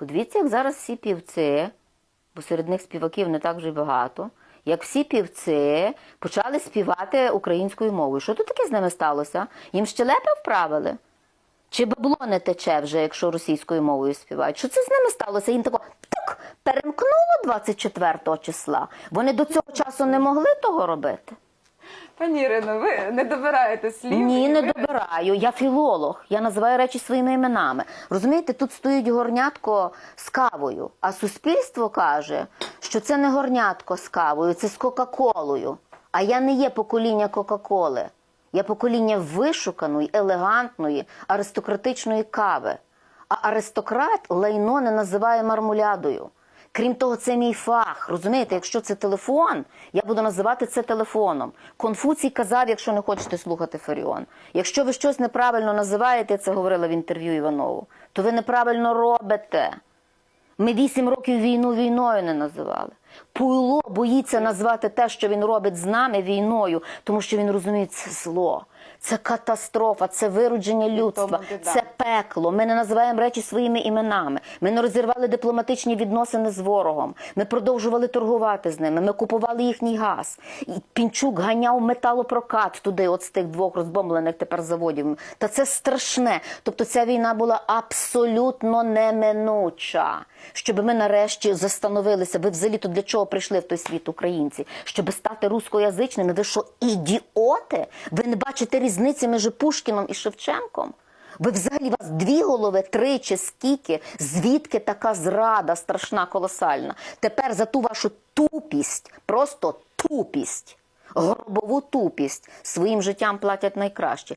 Подивіться, як зараз всі півці, бо серед них співаків не так вже багато, як всі півці почали співати українською мовою. Що тут таке з ними сталося? Їм щелепи вправили? Чи бабло не тече вже, якщо російською мовою співають? Що це з ними сталося? Їм тако тук перемкнуло 24 числа. Вони до цього часу не могли того робити. Пані Ірино, ви не добираєте слів. Ні, не ви- добираю. Я філолог. Я називаю речі своїми іменами. Розумієте, тут стоїть горнятко з кавою, а суспільство каже, що це не горнятко з кавою, це з Кока-Колою. А я не є покоління Кока-Коли. Я покоління вишуканої, елегантної, аристократичної кави. А аристократ лайно не називає мармулядою. Крім того, це мій фах. Розумієте, якщо це телефон, я буду називати це телефоном. Конфуцій казав, якщо не хочете слухати Фаріон. Якщо ви щось неправильно називаєте, це говорила в інтерв'ю Іванову, то ви неправильно робите. Ми вісім років війну війною не називали. Пуйло боїться назвати те, що він робить з нами війною, тому що він розуміє, це зло, це катастрофа, це виродження людства, це пекло. Ми не називаємо речі своїми іменами. Ми не розірвали дипломатичні відносини з ворогом. Ми продовжували торгувати з ними. Ми купували їхній газ. І Пінчук ганяв металопрокат туди, от з тих двох розбомблених тепер заводів. Та це страшне. Тобто ця війна була абсолютно неминуча. Щоб ми нарешті застановилися. Ви взагалі то для чого прийшли в той світ українці? Щоб стати рускоязичними. Ви що, ідіоти? Ви не бачите різниці між Пушкіном і Шевченком? Ви взагалі у вас дві голови, три чи скільки? Звідки така зрада страшна, колосальна? Тепер за ту вашу тупість, просто тупість, гробову тупість своїм життям платять найкраще.